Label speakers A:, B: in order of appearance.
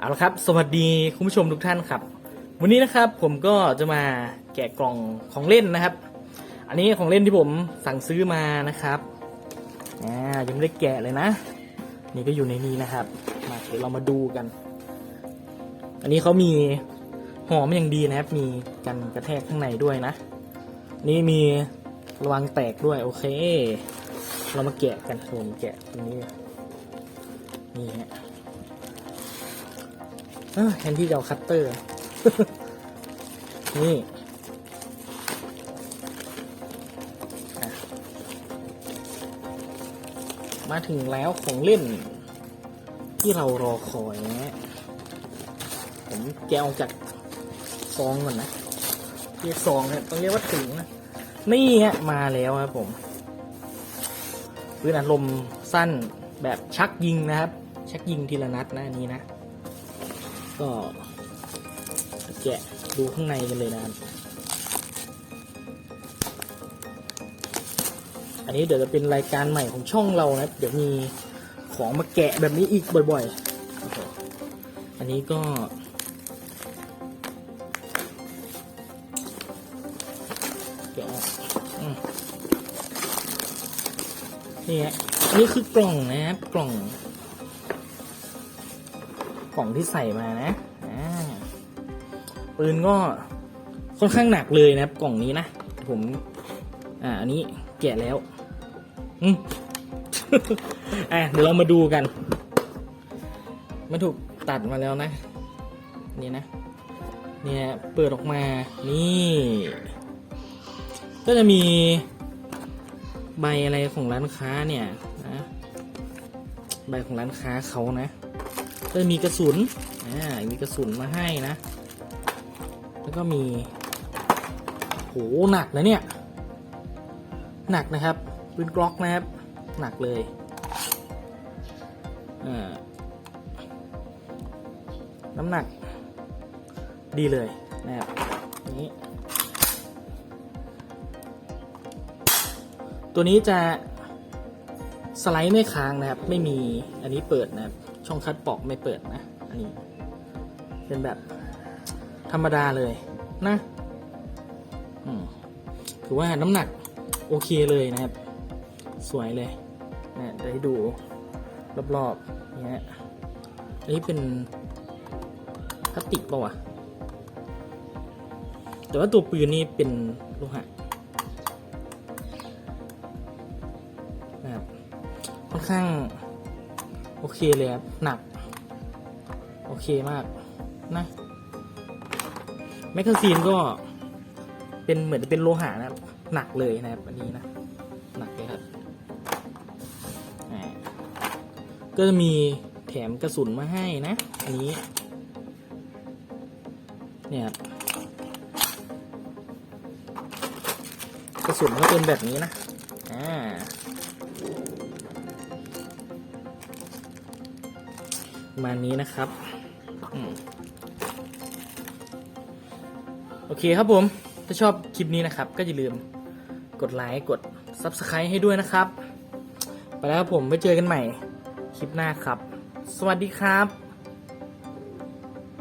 A: เอาละครับ สวัสดีคุณผู้ชมทุกท่านครับ วันนี้นะครับผมก็จะมาแกะกล่องของเล่นนะครับ อันนี้ของเล่นที่ผมสั่งซื้อมานะครับอ่ายังไม่ได้แกะเลยนะ นี่ก็อยู่ในนี้นะครับ มาเดี๋ยวเรามาดูกัน อันนี้เขามีห่อมอย่างดีนะครับ มีกันกระแทกข้างในด้วยนะ นี่มีระวังแตกด้วยโอเค เรามาแกะกันผมแกะตรงนี้ นี่ฮะ แทนที่จะเอาคัตเตอร์ นี่มาถึงแล้วของเล่น ที่เรารอคอยนะฮะผมแกะออกจากซองก่อนนะเรียกซองเนี่ยต้องเรียกว่าถุงนะ นี่ฮะมาแล้วครับผมปืนอัดลมสั้นแบบชักยิงนะครับ ชักยิงทีละนัดนะอันนี้นะ ก็แกะดูข้างในกันเลยนะครับ อันนี้เดี๋ยวจะเป็นรายการใหม่ของช่องเรานะ เดี๋ยวมีของมาแกะแบบนี้อีกบ่อยๆ อันนี้ก็แกะนี่ฮะนนี้คือกล่องนะครับกล่อง กล่องที่ใส่มานะปืนก็ค่อนข้างหนักเลยนะครับ กล่องนี้นะ ผม อ่าอันนี้แกะแล้ว อืมอะเดี๋ยวเรามาดูกันมันถูกตัดมาแล้วนะ นี่นะ เนี่ยเปิดออกมา นี่ ก็จะมีใบอะไรของร้านค้าเนี่ยนะใบของร้านค้าเขานะ ก็จะมีกระสุน อ่า มีกระสุนมาให้นะ แล้วก็มี โห หนักนะเนี่ย หนักนะครับปืนกล็อกนะครับ หนักเลย อ่า น้ำหนัก ดีเลยนะครับ นี้ ตัวนี้จะสไลด์ไม่ค้างนะครับ ไม่มีอันนี้เปิดนะครับ ช่องคัดปอกไม่เปิดนะอันนี้เป็นแบบธรรมดาเลยนะถือว่าน้ำหนักโอเคเลยนะครับ สวยเลยนะเดี๋ยวให้ดูรอบๆนี่ฮะอันนี้เป็นพลาสติกป่าวะแต่ว่าตัวปืนนี่เป็นโลหะนะครับค่อนข้าง โอเคเลยครับหนัก โอเคมากนะแมกกาซีนก็เป็นเหมือนเป็นโลหะนะครับ หนักเลยนะครับอันนี้นะ หนักเลยครับอ่าก็จะมีแถมกระสุนมาให้นะ อันนี้ เนี่ยครับกระสุนก็เป็นแบบนี้นะ อ่า ประมาณนี้นะครับอโอเคครับผม ถ้าชอบคลิปนี้นะครับ ก็อย่าลืมกดไลค์กด Subscribe ให้ด้วยนะครับ ไปแล้วครับผมไปเจอกันใหม่คลิปหน้าครับ สวัสดีครับ